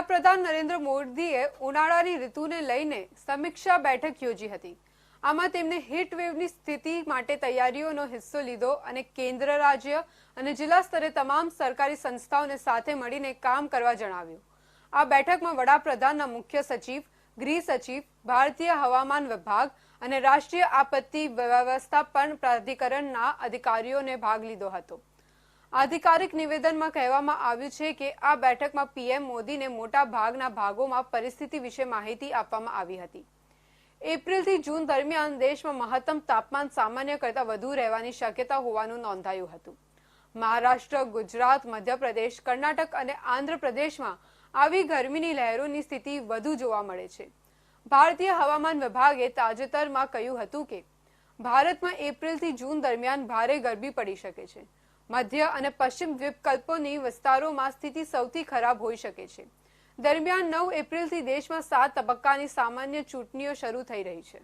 વડાપ્રધાન નરેન્દ્ર મોદીએ ઉનાળાની ઋતુને લઈને સમીક્ષા બેઠક યોજી હતી. આમાં તેમણે હીટ સ્થિતિ માટે તૈયારીઓનો હિસ્સો લીધો અને કેન્દ્ર રાજ્ય અને જિલ્લા સ્તરે તમામ સરકારી સંસ્થાઓને સાથે મળીને કામ કરવા જણાવ્યું. આ બેઠકમાં વડાપ્રધાનના મુખ્ય સચિવ, ગૃહ સચિવ, ભારતીય હવામાન વિભાગ અને રાષ્ટ્રીય આપત્તિ વ્યવસ્થાપન પ્રાધિકરણના અધિકારીઓને ભાગ લીધો હતો. આધિકારિક નિવેદનમાં કહેવામાં આવ્યું છે કે આ બેઠકમાં પીએમ મોદીને મોટા ભાગના ભાગોમાં પરિસ્થિતિ વિશે માહિતી આપવામાં આવી હતી. એપ્રિલથી જૂન દરમિયાન દેશમાં મહત્તમ તાપમાન સામાન્ય કરતાં વધુ રહેવાની શક્યતા હોવાનું નોંધાયું હતું. મહારાષ્ટ્ર, ગુજરાત, મધ્યપ્રદેશ, કર્ણાટક અને આંધ્રપ્રદેશમાં આવી ગરમીની લહેરોની સ્થિતિ વધુ જોવા મળે છે. ભારતીય હવામાન વિભાગે તાજેતરમાં કહ્યું હતું કે, ભારતમાં એપ્રિલથી જૂન દરમિયાન ભારે ગરમી પડી શકે છે. મધ્ય અને પશ્ચિમ દ્વીપકલ્પોની વિસ્તારોમાં સ્થિતિ સૌથી ખરાબ હોઈ શકે છે. દરમિયાન નવ એપ્રિલથી દેશમાં સાત તબક્કાની સામાન્ય ચૂંટણીઓ શરૂ થઈ રહી છે.